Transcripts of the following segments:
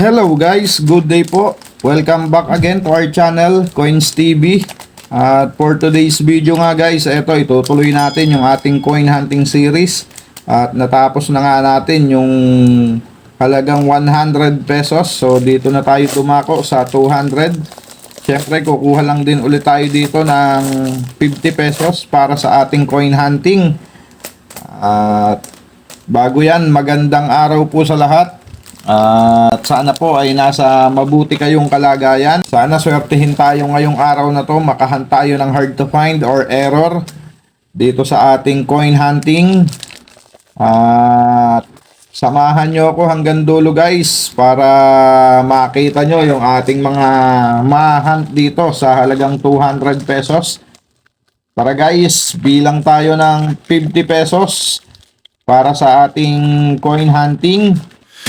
Hello guys, good day po. Welcome back again to our channel, Coins TV. At for today's video nga guys, eto itutuloy natin yung ating coin hunting series. At natapos na nga natin yung halagang 100 pesos. So dito na tayo dumako sa 200. Siyempre kukuha lang din ulit tayo dito ng 50 pesos para sa ating coin hunting. At bago yan, magandang araw po sa lahat. At sana po ay nasa mabuti kayong kalagayan. Sana swertihin tayo ngayong araw na to. Makahan tayo ng hard to find or error dito sa ating coin hunting. At samahan nyo ako hanggang dulo guys para makita nyo yung ating mga mahunt dito sa halagang 200 pesos. Para guys, bilang tayo ng 50 pesos para sa ating coin hunting.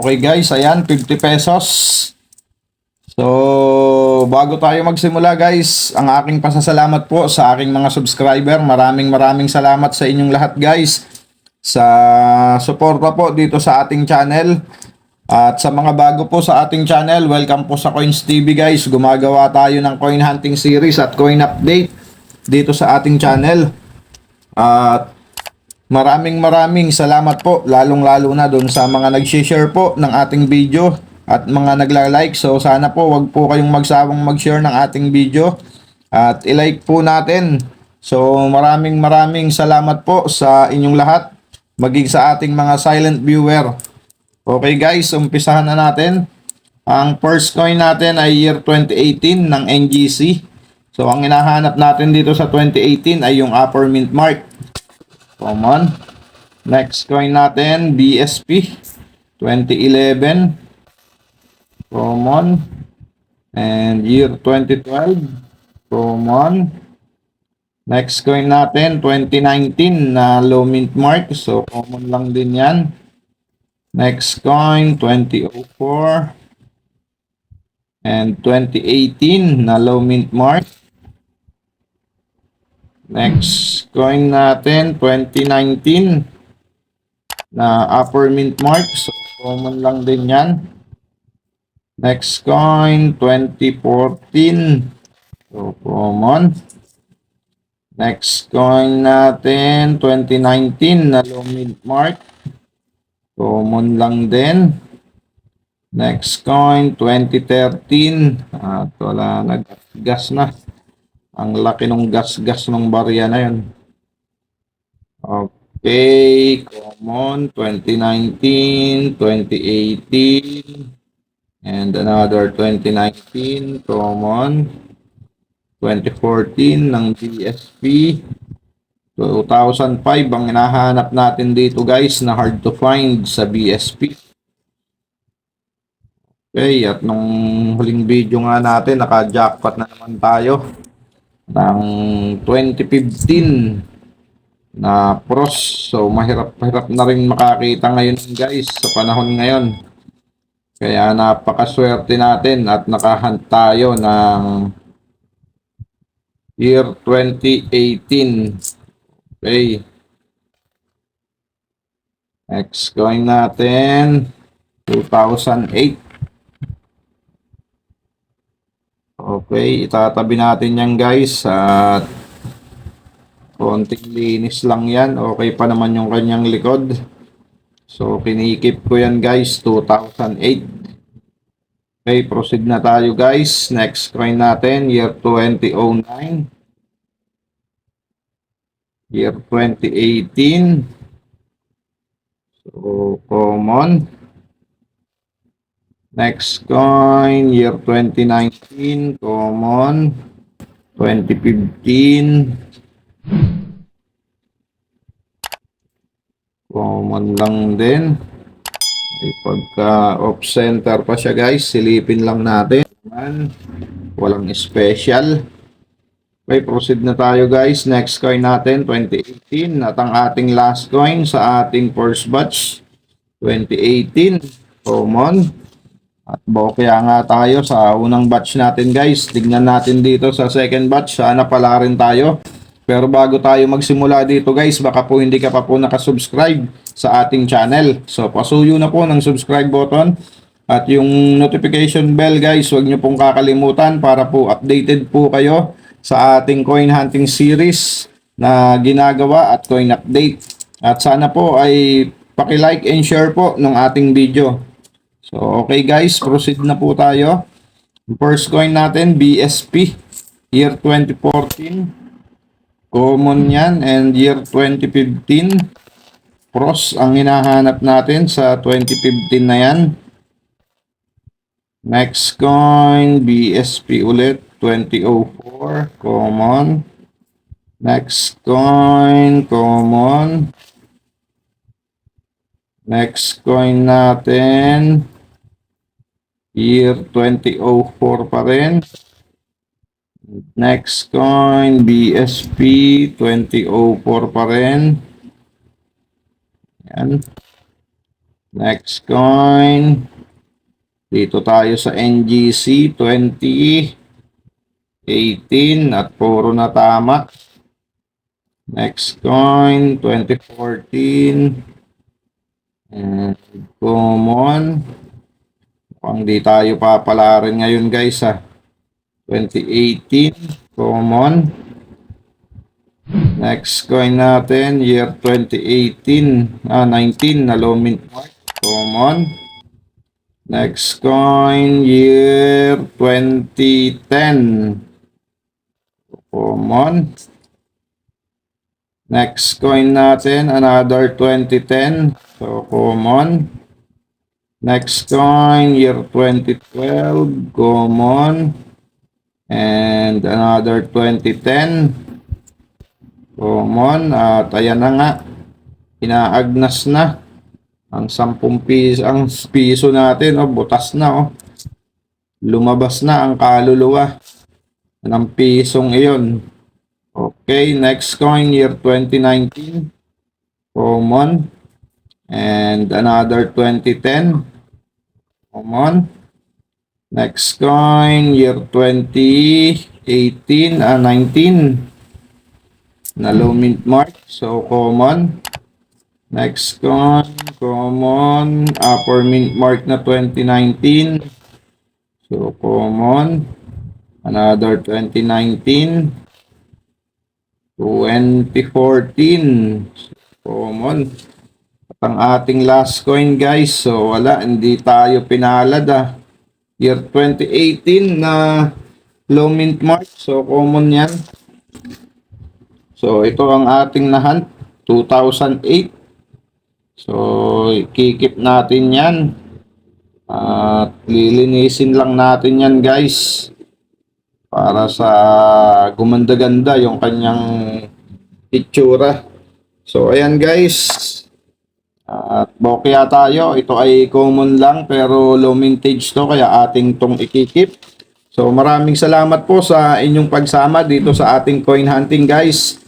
Okay guys, ayan, 50 pesos. So, bago tayo magsimula guys, ang aking pasasalamat po sa aking mga subscriber. Maraming maraming salamat sa inyong lahat guys sa suporta po dito sa ating channel. At sa mga bago po sa ating channel, welcome po sa Coins TV guys. Gumagawa tayo ng coin hunting series at coin update dito sa ating channel. At Maraming maraming salamat po lalong lalo na doon sa mga nag-share po ng ating video at mga nagla-like. So sana po wag po kayong magsawang mag-share ng ating video at i-like po natin. So maraming maraming salamat po sa inyong lahat maging sa ating mga silent viewer. Okay guys, umpisahan na natin. Ang first coin natin ay year 2018 ng NGC. So ang hinahanap natin dito sa 2018 ay yung upper mint mark. Common. Next coin natin, BSP 2011. Common. And year 2012. Common. Next coin natin, 2019 na low mint mark. So, common lang din yan. Next coin, 2004. And 2018 na low mint mark. Next coin natin, 2019 na upper mint mark. So, common lang din yan. Next coin, 2014. So, common. Next coin natin, 2019 na low mint mark. Common lang din. Next coin, 2013. At wala, nag-gas na. Ang laki ng gas-gas ng barya na yun. Okay, common, 2019, 2018, and another 2019, common, 2014 ng BSP, 2005 ang hinahanap natin dito guys na hard to find sa BSP. Okay, at nung huling video nga natin, naka-jackpot na naman tayo ng 2015 na pros. So, mahirap-hirap na rin makakita ngayon guys sa panahon ngayon. Kaya napakaswerte natin at nakahunt tayo ng year 2018. Okay. Next coin natin 2008. Okay, itatabi natin yan guys at konting linis lang yan. Okay pa naman yung kanyang likod. So, kinikip ko yan guys, 2008. Okay, proceed na tayo guys. Next coin natin, year 2009. Year 2018. So, common. Next coin, year 2019, common. 2015. Common lang din. May pagka off center pa siya guys. Silipin lang natin. Naman, Walang special. Okay, proceed na tayo guys. Next coin natin, 2018. At ang ating last coin sa ating first batch, 2018. Common. At bokya nga tayo sa unang batch natin guys. Tignan natin dito sa second batch. Sana pala rin tayo. Pero bago tayo magsimula dito guys, baka po hindi ka pa po nakasubscribe sa ating channel. So pasuyo na po ng subscribe button. At yung notification bell guys, huwag nyo pong kakalimutan para po updated po kayo sa ating coin hunting series na ginagawa at coin update. At sana po ay paki-like and share po ng ating video. So okay guys, proceed na po tayo. First coin natin, BSP, year 2014. Common yan and year 2015. Pros ang hinahanap natin sa 2015 na yan. Next coin, BSP ulit, 2004, common. Next coin, common. Next coin natin, year 2004 pa rin. Next coin, BSP, 2004 pa rin. Yan. Next coin, dito tayo sa NGC 2018 at puro na tama. Next coin 2014 and common. Mukhang di tayo papalarin ngayon guys ha. 2018 common. Next coin natin year 2018 ah 19 na low mint mark common. Next coin, year 2010. Common. Next coin natin, another 2010. So, common. Next coin, year 2012. Common. And another 2010. Common. At ayan na nga. Inaagnas na. Ang 10 piso, ang piso natin, oh, butas na, oh. Lumabas na ang kaluluwa ng pisong iyon. Okay, next coin, year 2019. Common. And another 2010. Common. Next coin, year 2018, ah, 19. Na low mint mark. So, common. Next coin, common, upper mint mark na 2019. So, common. Another 2019. 2014. Common. Ang ating last coin guys, so wala, hindi tayo pinalad ah. Year 2018 na low mint mark. So, common yan. So, ito ang ating nahunt. 2008. So, kikip natin yan. At lilinisin lang natin yan guys. Para sa gumanda-ganda yung kanyang itsura. So, ayan guys. At bokya tayo. Ito ay common lang pero low mintage to kaya ating tong ikikip. So, maraming salamat po sa inyong pagsama dito sa ating coin hunting guys.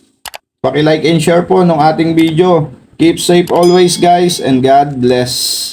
Paki-like and share po ng ating video. Keep safe always guys and God bless.